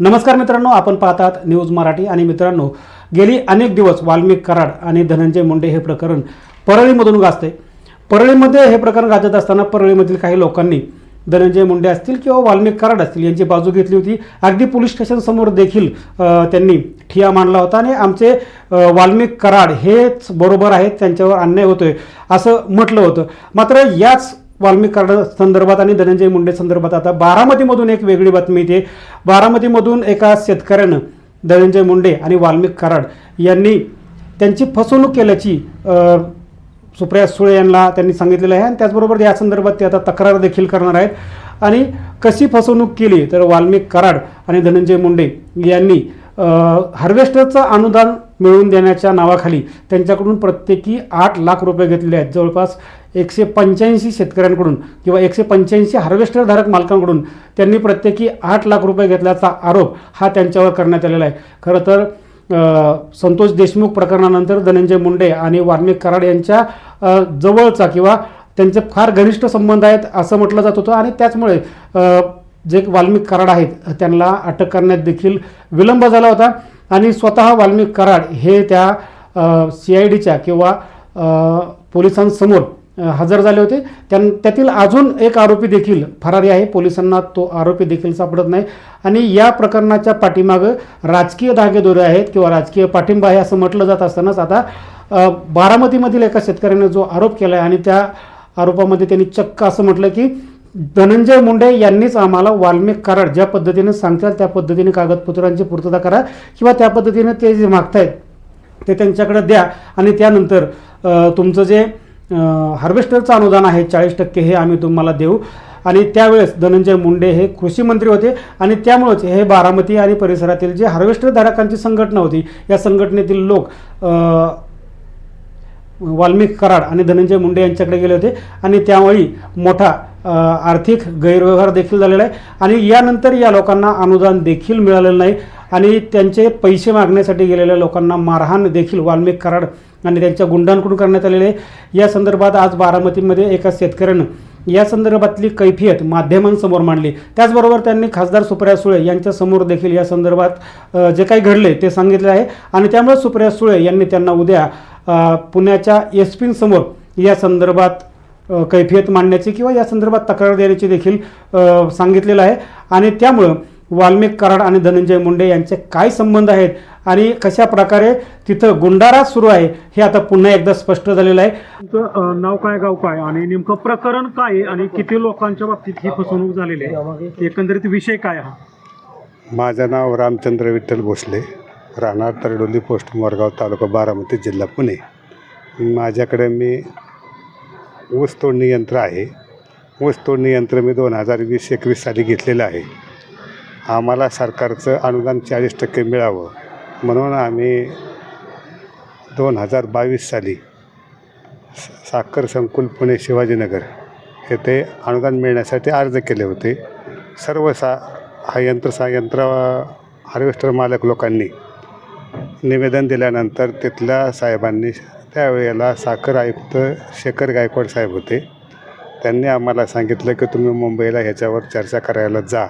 नमस्कार मित्रांनो आपण पाहतात न्यूज मराठी. आणि मित्रांनो गेली अनेक दिवस वाल्मिक कराड आणि धनंजय मुंडे हे प्रकरण परळीमधून गाजते. परळीमध्ये हे प्रकरण गाजत असताना परळीमधील काही लोकांनी धनंजय मुंडे असतील किंवा वाल्मिक कराड असतील यांची बाजू घेतली होती. अगदी पोलीस स्टेशनसमोर देखील त्यांनी ठिया मांडला होता आणि आमचे वाल्मिक कराड हेच बरोबर आहेत त्यांच्यावर अन्याय होतोय असं म्हटलं होतं. मात्र याच वाल्मिक कराड संदर्भात आणि धनंजय मुंडे संदर्भात आता बारामतीमधून एक वेगळी बातमी येते. बारामतीमधून एका शेतकऱ्यानं धनंजय मुंडे आणि वाल्मिक कराड यांनी त्यांची फसवणूक केल्याची सुप्रिया सुळे यांना त्यांनी सांगितलेलं आहे. आणि त्याचबरोबर या संदर्भात ते आता तक्रार देखील करणार आहेत. आणि कशी फसवणूक केली तर वाल्मिक कराड आणि धनंजय मुंडे यांनी हार्वेस्टरचं अनुदान मिळवून देण्याच्या नावाखाली त्यांच्याकडून प्रत्येकी आठ लाख रुपये घेतलेले आहेत. जवळपास एकशे पंच्याऐंशी शेतकऱ्यांकडून किंवा एकशे पंच्याऐंशी हार्वेस्टरधारक मालकांकडून त्यांनी प्रत्येकी आठ लाख रुपये घेतल्याचा आरोप हा त्यांच्यावर करण्यात आलेला आहे. खरं तर संतोष देशमुख प्रकरणानंतर धनंजय मुंडे आणि वाल्मिक कराड यांच्या जवळचा किंवा त्यांचे फार घनिष्ठ संबंध आहेत असं म्हटलं जात होतं आणि त्याचमुळे जे वाल्मिक कराड आहेत त्यांना अटक करण्यात देखील विलंब झाला होता. आणि स्वतः वाल्मिक कराड हे त्या सी आय डीच्या किंवा पोलिसांसमोर हजर झाले होते. त्यां त्यातील अजून एक आरोपी देखील फरारी आहे. पोलिसांना तो आरोपी देखील सापडत नाही. आणि या प्रकरणाच्या पाठीमागं राजकीय धागेदोरे आहेत किंवा राजकीय पाठिंबा आहे असं म्हटलं जात असतानाच आता बारामतीमधील एका शेतकऱ्याने जो आरोप केला आहे आणि त्या आरोपामध्ये त्यांनी चक्क असं म्हटलं की धनंजय मुंडे यांनीच आम्हाला वाल्मिक कराड ज्या पद्धतीने सांगतात त्या पद्धतीने कागदपत्रांची पूर्तता करा किंवा त्या पद्धतीने ते जे मागतायत ते त्यांच्याकडे द्या. आणि त्यानंतर तुमचं जे हार्वेस्टरचं अनुदान आहे चाळीस टक्के हे आम्ही तुम्हाला देऊ. आणि त्यावेळेस धनंजय मुंडे हे कृषी मंत्री होते. आणि त्यामुळेच हे बारामती आणि परिसरातील जे हार्वेस्टर धारकांची संघटना होती या संघटनेतील लोक वाल्मिक कराड आणि धनंजय मुंडे यांच्याकडे गेले होते. आणि त्यावेळी मोठा आर्थिक गैरव्यवहार देखील झालेला आहे. आणि यानंतर या लोकांना अनुदान देखील मिळालेलं नाही. आणि त्यांचे पैसे मागण्यासाठी गेलेल्या लोकांना मारहाण देखील वाल्मिक कराड आणि त्यांच्या गुंडांकडून करण्यात आलेले आहे. या संदर्भात आज बारामतीमध्ये एका शेतकऱ्यानं या संदर्भातली कैफियत माध्यमांसमोर मांडली. त्याचबरोबर त्यांनी खासदार सुप्रिया सुळे यांच्यासमोर देखील या संदर्भात जे काही घडले ते सांगितले आहे. आणि त्यामुळे सुप्रिया सुळे यांनी त्यांना उद्या पुण्याच्या एस पींसमोर या संदर्भात कैफियत मांडण्याची किंवा या संदर्भात तक्रार देण्याची देखील सांगितलेलं आहे. आणि त्यामुळं वाल्मिक कराड आणि धनंजय मुंडे यांचे काय संबंध आहेत आणि कशा प्रकारे तिथं गुंडाराज सुरू आहे हे आता पुन्हा एकदा स्पष्ट झालेलं आहे. तुमचं नाव काय गाव काय आणि नेमकं प्रकरण काय आहे आणि किती लोकांच्या बाबतीत ही फसवणूक झालेली आहे? एकंदरीत विषय काय हा? माझं नाव रामचंद्र विठ्ठल भोसले राहणार तरडोली पोस्ट मोरगाव तालुका बारामती जिल्हा पुणे. माझ्याकडे मी ऊस तोडणी यंत्र आहे. ऊस तोडणी यंत्र मी दोन हजार वीस एकवीस साली घेतलेलं आहे. आम्हाला सरकारचं अनुदान चाळीस टक्के मिळावं. म्हणून आम्ही दोन हजार बावीस साली स- साखर संकुल पुणे शिवाजीनगर येथे अनुदान मिळण्यासाठी अर्ज केले होते. सर्व सा हा यंत्र सा यंत्र हार्वेस्टर मालक लोकांनी निवेदन दिल्यानंतर तिथल्या साहेबांनी त्यावेळेला साखर आयुक्त शेखर गायकवाड साहेब होते. त्यांनी आम्हाला सांगितलं की तुम्ही मुंबईला ह्याच्यावर चर्चा करायला जा.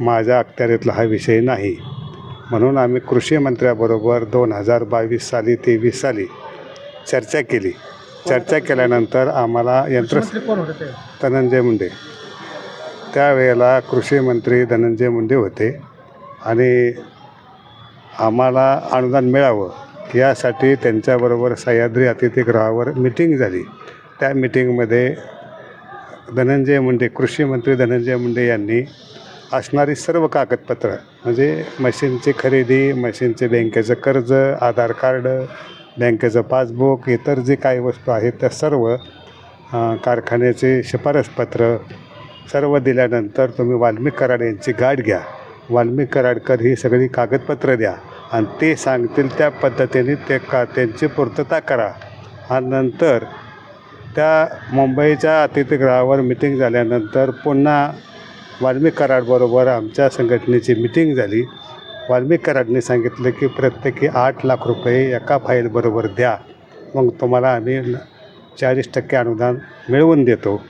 माझ्या अखत्यारीतला हा विषय नाही. म्हणून आम्ही कृषी मंत्र्याबरोबर दोन हजार बावीस साली तेवीस साली चर्चा केली. चर्चा केल्यानंतर आम्हाला यंत्र धनंजय मुंडे. त्यावेळेला कृषी मंत्री धनंजय मुंडे होते. आणि आम्हाला अनुदान मिळावं यासाठी त्यांच्याबरोबर सह्याद्री अतिथीगृहावर मिटिंग झाली. त्या मिटिंगमध्ये धनंजय मुंडे कृषी मंत्री धनंजय मुंडे यांनी असणारी सर्व कागदपत्रं म्हणजे मशीनची खरेदी मशीनचे बँकेचं कर्ज आधार कार्ड बँकेचं पासबुक इतर जे काही वस्तू आहेत त्या सर्व कारखान्याचे शिफारसपत्र सर्व दिल्यानंतर तुम्ही वाल्मिक कराड यांची गाठ घ्या. वाल्मिक कराडकर ही सगळी कागदपत्रं द्या आणि ते सांगतील त्या पद्धतीने ते का त्यांची पूर्तता करा. आणि नंतर त्या मुंबईच्या अतिथीगृहावर मिटिंग झाल्यानंतर पुन्हा वाल्मिक कराडबरोबर आमच्या संघटनेची मिटिंग झाली. वाल्मिक कराडने सांगितलं की प्रत्येकी आठ लाख रुपये एका फाईलबरोबर द्या. मग तुम्हाला आम्ही चाळीस टक्के अनुदान मिळवून देतो.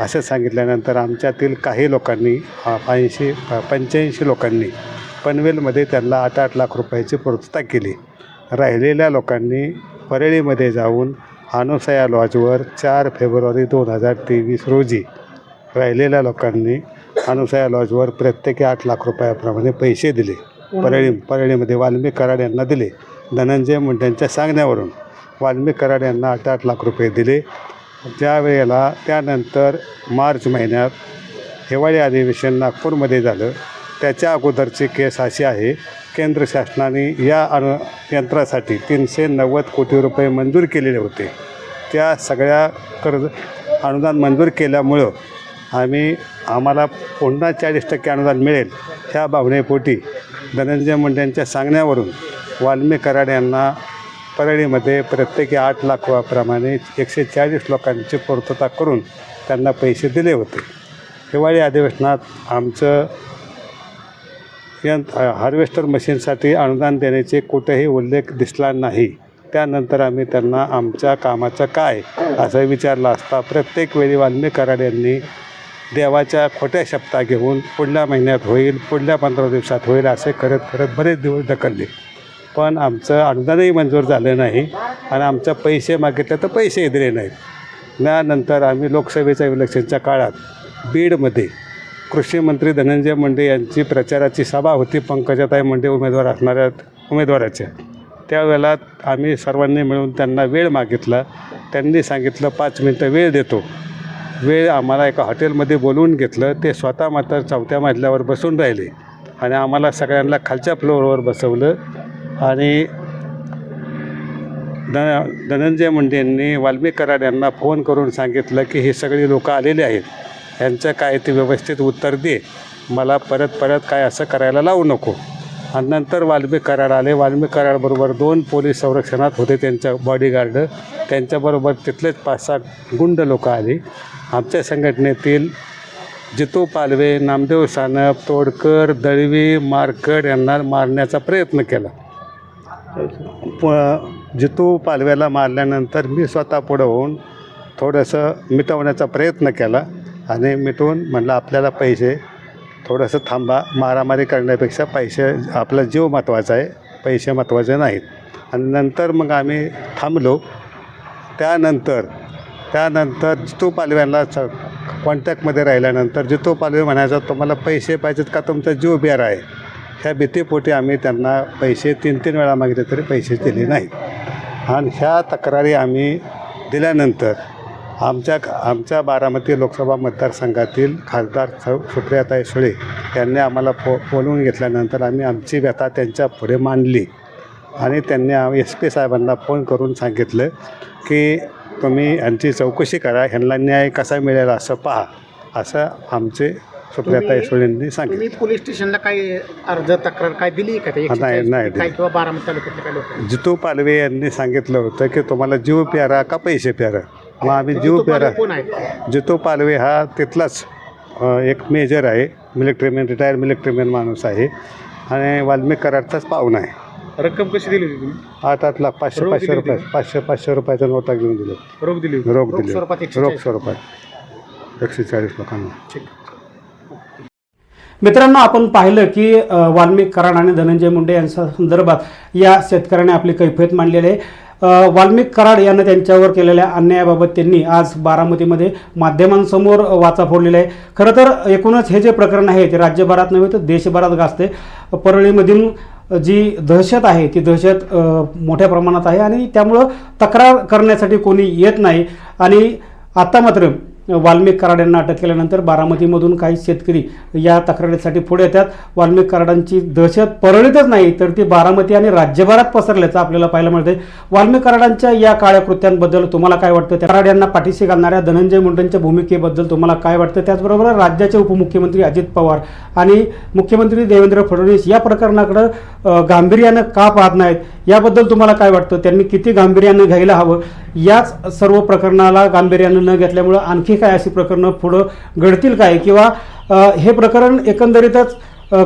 असं सांगितल्यानंतर आमच्यातील काही लोकांनी ऐंशी पंच्याऐंशी लोकांनी पनवेलमध्ये त्यांना आठ आठ लाख रुपयाची पूर्तता केली. राहिलेल्या लोकांनी परळीमध्ये जाऊन अनुसया लॉजवर चार फेब्रुवारी दोन हजार तेवीस रोजी राहिलेल्या लोकांनी अनुसया लॉजवर प्रत्येकी आठ लाख रुपयाप्रमाणे पैसे दिले. परळी परळीमध्ये वाल्मिक कराड यांना दिले. धनंजय मुंडेंच्या सांगण्यावरून वाल्मिक कराड यांना आठ आठ लाख रुपये दिले. त्यावेळेला त्यानंतर मार्च महिन्यात हिवाळी अधिवेशन नागपूरमध्ये झालं. त्याच्या अगोदरची केस अशी आहे केंद्र शासनाने या अनु यंत्रासाठी तीनशे नव्वद कोटी रुपये मंजूर केलेले होते. त्या सगळ्या कर्ज अनुदान मंजूर केल्यामुळं आम्ही आम्हाला पुन्हा चाळीस टक्के अनुदान मिळेल ह्या भावनेपोटी धनंजय मुंडेंच्या सांगण्यावरून वाल्मी कराड यांना परळीमध्ये प्रत्येकी आठ लाखाप्रमाणे एकशे चाळीस लोकांची पूर्तता करून त्यांना पैसे दिले होते. हिवाळी अधिवेशनात आमचं यंत्र हार्वेस्टर मशीनसाठी अनुदान देण्याचे कुठेही उल्लेख दिसला नाही. त्यानंतर आम्ही त्यांना आमच्या कामाचं काय असं विचारलं असता प्रत्येक वेळी वाल्मी कराड यांनी देवाच्या खोट्या शब्दा घेऊन पुढल्या महिन्यात होईल पुढल्या पंधरा दिवसात होईल असे करत करत बरेच दिवस ढकलले. पण आमचं अनुदानही मंजूर झालं नाही आणि आमचं पैसे मागितले तर पैसेही दिले नाहीत. त्यानंतर आम्ही लोकसभेच्या इलेक्शनच्या काळात बीडमध्ये कृषी मंत्री धनंजय मुंडे यांची प्रचाराची सभा होती. पंकजाताई मुंडे उमेदवार असणाऱ्या उमेदवाराच्या. त्यावेळेला आम्ही सर्वांनी मिळून त्यांना वेळ मागितला. त्यांनी सांगितलं पाच मिनटं वेळ देतो. वेळ आम्हाला एका हॉटेलमध्ये बोलवून घेतलं. ते स्वतः मात्र चौथ्या मजल्यावर बसून राहिले आणि आम्हाला सगळ्यांना खालच्या फ्लोअरवर बसवलं. आणि द धनंजय मुंडेंनी वाल्मिक कराड यांना फोन करून सांगितलं की ही सगळी लोकं आलेली आहेत. यांचं काय ते व्यवस्थित उत्तर दे. मला परत परत काय असं करायला लावू नको. आणि नंतर वाल्मिक कराड आले. वाल्मिक कराडबरोबर दोन पोलीस संरक्षणात होते त्यांच्या बॉडीगार्ड त्यांच्याबरोबर तिथलेच पाच सहा गुंड लोकं आली. आमच्या संघटनेतील जितू पालवे नामदेव सानप तोडकर दळवी मारकड यांना मारण्याचा प्रयत्न केला. प जितू पालव्याला मारल्यानंतर मी स्वतः पुढं होऊन थोडंसं मिटवण्याचा प्रयत्न केला आणि मिटवून म्हणलं आपल्याला पैसे थोडंसं थांबा मारामारी करण्यापेक्षा पैसे आपला जीव महत्त्वाचा आहे पैसे महत्त्वाचे नाहीत. आणि नंतर मग आम्ही थांबलो. त्यानंतर त्यानंतर जितू पालव्यांना च कॉन्टॅक्टमध्ये राहिल्यानंतर जितू पालवे म्हणायचा तुम्हाला पैसे पाहिजेत का? तुमचा जीव बेर आहे. ह्या भीतीपोटी आम्ही त्यांना पैसे तीन तीन वेळा मागितले तरी पैसे दिले नाहीत. आणि ह्या तक्रारी आम्ही दिल्यानंतर आमच्या आमच्या बारामती लोकसभा मतदारसंघातील खासदार सौ सुप्रियाताई सुळे यांनी आम्हाला फो बोलवून घेतल्यानंतर आम्ही आमची व्यथा त्यांच्या पुढे मांडली. आणि त्यांनी एस पी साहेबांना फोन करून सांगितलं की तुम्ही यांची चौकशी करा ह्यांना न्याय कसा मिळेल असं पहा असं आमचे सुप्रियाताई तुम्ही- सुळेंनी सांगितलं. तुम्ही पोलीस स्टेशनला काय अर्ज तक्रार काय दिली का ते नाही, नाही काय किंवा बारामती तालुक्यातले काय लोक? जितू पालवे यांनी सांगितलं होतं की तुम्हाला जीव प्यारा का पैसे प्यारा? मग आम्ही जीव प्यारा. कोण जितू पालवे हा तिथलाच अ, एक मेजर आहे मिलिटरीमॅन रिटायर्ड मिलिटरीमॅन माणूस आहे. आणि वाल्मिक कराडचाच पाहुणा आहे. रक्कम कशी दिली होती तुम्ही? आठ आठ लाख पाचशे रोख पाचशे दिली रुपये पाचशे पाचशे रुपयाचा नोटा घेऊन दिले. रोख दिली होती. रोख दिले. स्वरूपात एकशे रोख चाळीस. स्वरूपात. एकशे चाळीस लोकांना. ठीक. मित्रांनो आपण पाहिलं की अ, वाल्मिक कराड आणि धनंजय मुंडे यांच्या संदर्भात या शेतकऱ्याने आपली कैफियत मांडलेली आहे. अ, वाल्मिक कराड यांना त्यांच्यावर केलेल्या अन्यायाबाबत त्यांनी आज बारामतीमध्ये माध्यमांसमोर वाचा फोडलेला आहे. खरं तर एकूणच हे जे प्रकरण आहे ते राज्यभरात नव्हे तर देशभरात गाजते परळीमधील जी दहशत आहे ती दहशत मोठ्या प्रमाणात आहे आणि त्यामुळं तक्रार करण्यासाठी कोणी येत नाही. आणि आता मात्र वाल्मिक कराड यांना अटक केल्यानंतर बारामतीमधून काही शेतकरी या तक्रारीसाठी पुढे येतात. वाल्मिक कराडांची दहशत परळीतच नाही तर ती बारामती आणि राज्यभरात पसरल्याचं आपल्याला पाहायला मिळते वाल्मिक कराडांच्या या काळ्या कृत्यांबद्दल तुम्हाला काय वाटतं? त्या कराड यांना पाठीशी घालणाऱ्या धनंजय मुंडेंच्या भूमिकेबद्दल तुम्हाला काय वाटतं? त्याचबरोबर राज्याचे उपमुख्यमंत्री अजित पवार आणि मुख्यमंत्री देवेंद्र फडणवीस या प्रकरणाकडं गांभीर्यानं का पाहत नाहीत? याबद्दल तुम्हाला काय वाटतं? त्यांनी किती गांभीर्यानं घ्यायला हवं? याच सर्व प्रकरणाला गांभीर्यानं न घेतल्यामुळं आणखी काय अशी प्रकरणं पुढं घडतील काय? किंवा हे प्रकरण एकंदरीतच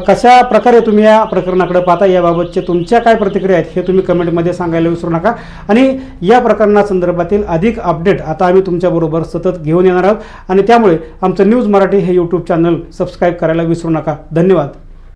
कशा प्रकारे तुम्ही या प्रकरणाकडे पाहता? याबाबतचे तुमच्या काय प्रतिक्रिया आहेत हे तुम्ही कमेंटमध्ये सांगायला विसरू नका. आणि या प्रकरणासंदर्भातील अधिक अपडेट आता आम्ही तुमच्याबरोबर सतत घेऊन येणार आहोत. आणि त्यामुळे आमचं न्यूज मराठी हे यूट्यूब चॅनल सबस्क्राईब करायला विसरू नका. धन्यवाद.